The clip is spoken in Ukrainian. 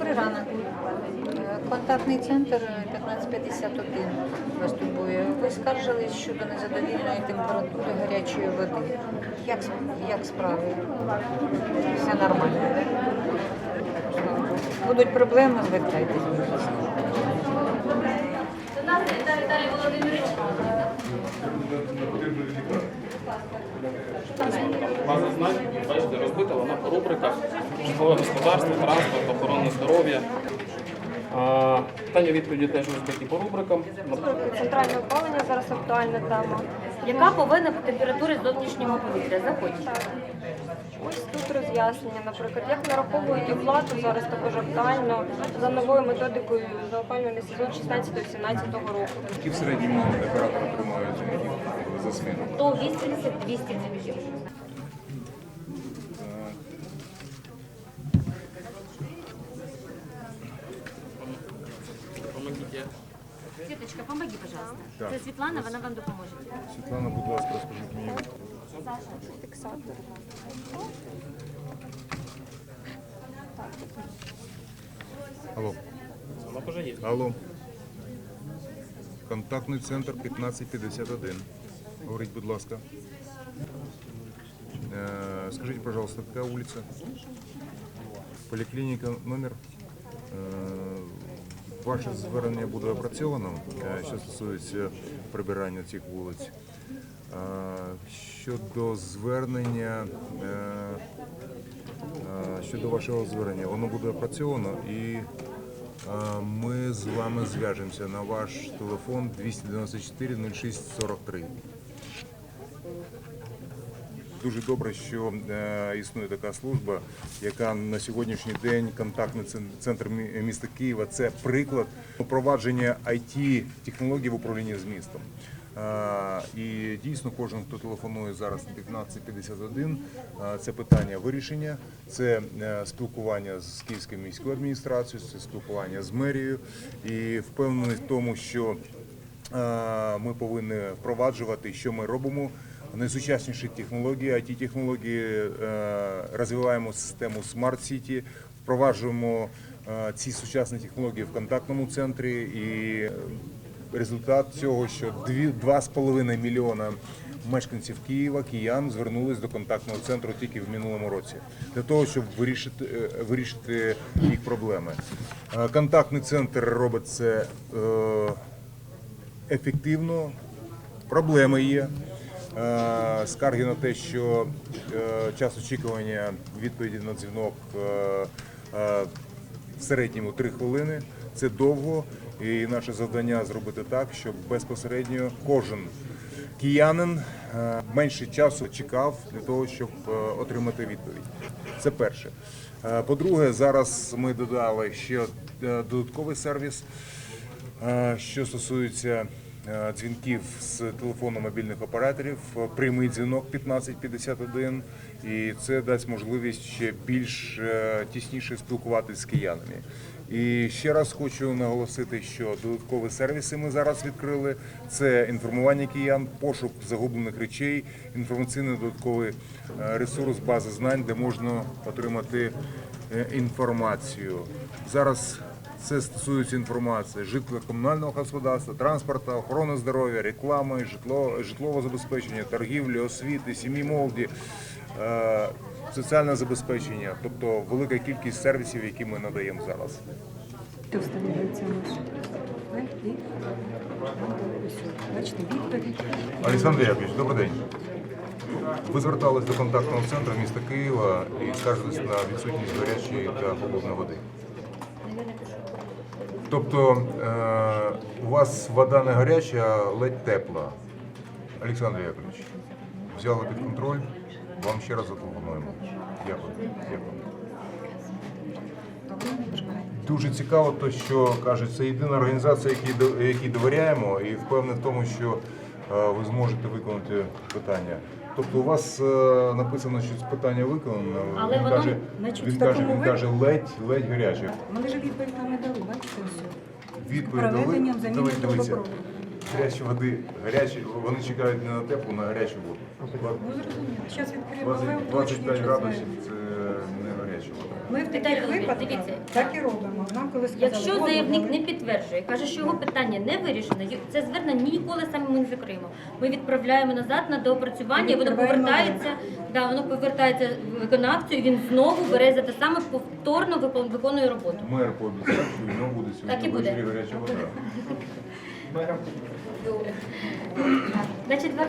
Добрий ранок. Е, Контактний центр 1551 вас турбує. Ви скаржились щодо незадовільної температури гарячої води. Як, як справи? Все нормально. Будуть проблеми, звертайтесь, будь ласка. До нас Віталій Віталій Володимирович. База знань, бачите, розбита вона по рубриках житлове господарство, транспорт, охорона здоров'я. Питання відповіді теж розбиті по рубрикам. Центральне опалення зараз актуальна тема. Яка повинна бути температура зовнішнього повітря? Заходьте. Ось тут роз'яснення, наприклад, як нараховують оплату зараз також актуально за новою методикою за опалювальний сезон 16-17 року. Які в середньому оператор отримує дзвінків за зміну? То 80 200 дзвінків. Світочка, помоги, пожалуйста. Так. Це Світлана, вона вам допоможе. Світлана, будь ласка, розкажіть мені. Фіксатор. Алло. Вона вже є. Алло. Контактний центр 1551. Говоріть, будь ласка. Е, Скажіть, пожалуйста, яка вулиця? Поліклініка номер. Е, Ваше звернення буде опрацьовано, е, що стосується прибирання цих вулиць. Е, Щодо звернення, е, щодо вашого звернення, воно буде опрацьовано і ми з вами зв'яжемося на ваш телефон 294 06 43. Дуже добре, що е, існує така служба, яка на сьогоднішній день контактний центр міста Києва. Це приклад впровадження it технологій в управлінні з містом. Е, і дійсно кожен, хто телефонує зараз на 1551, е, це питання вирішення, це спілкування з Київською міською адміністрацією, це спілкування з мерією і впевнений в тому, що ми повинні впроваджувати, що ми робимо. Найсучасніші технології, it технології е, розвиваємо систему Smart City, впроваджуємо е, ці сучасні технології в контактному центрі. І результат цього, що 2,5 мільйона мешканців Києва, киян звернулись до контактного центру тільки в минулому році для того, щоб вирішити, е, вирішити їх проблеми. Контактний центр робить це. ефективно. Проблеми є. Е, Скарги на те, що е, час очікування відповіді на дзвінок е, в середньому 3 хвилини. Це довго, і наше завдання зробити так, щоб безпосередньо кожен киянин менше часу чекав для того, щоб отримати відповідь. Це перше. По-друге, зараз ми додали ще додатковий сервіс. Що стосується дзвінків з телефону мобільних операторів, е, прямий дзвінок 1551, і це дасть можливість ще більш е, тісніше спілкуватися з киянами. І ще раз хочу наголосити, що додаткові сервіси ми зараз відкрили. Це інформування киян, пошук загублених речей, інформаційний додатковий е, ресурс, база знань, де можна отримати е, інформацію. Зараз це стосується інформації житлово-комунального господарства, транспорту, охорони здоров'я, реклами, житло, житлового забезпечення, торгівлі, освіти, сім'ї молоді, е, соціальне забезпечення, тобто велика кількість сервісів, які ми надаємо зараз. Що встановлюється бачите, відповідь. Олександр Яковлевич, добрий день. Ви звертались до контактного центру міста Києва і скаржились на відсутність гарячої та холодної води. Тобто е, у вас вода не гаряча, а ледь тепла. Олександр Яковлевич, взяли під контроль, вам ще раз зателефонуємо. Дякую. Дякую. Дуже цікаво, то що кажуть, це єдина організація, якій, до- довіряємо, і впевнений в тому, що е, ви зможете виконати питання. Тобто у вас е, написано, що питання виконано. Але він воно, каже, значить, він в каже, такому він каже ледь, ледь гаряче. Вони ж відповідь нам не дали, бачите, все. Відповідь дали. Проведенням заміни дивіться. трубопроводу. Гарячі води, гарячі, вони чекають не на теплу, на гарячу воду. Ну, зрозуміло. Зараз відкриємо 20, лев, 25 точно, градусів це не гаряча вода. Ми в таких Володимирович, випадках дивіться. так і робимо. Нам коли сказали, Якщо воду заявник дали, не підтверджує, каже, що його питання не вирішено, й- це звернення ніколи саме ми не закриємо. Ми відправляємо назад на доопрацювання, воно повертається, да, воно повертається виконавцю, і він знову бере за те саме повторно викон- виконує роботу. Мер пообіцяв, що в нього буде Так і сьогодні буде. ввечері гаряча вода. Значить, важливо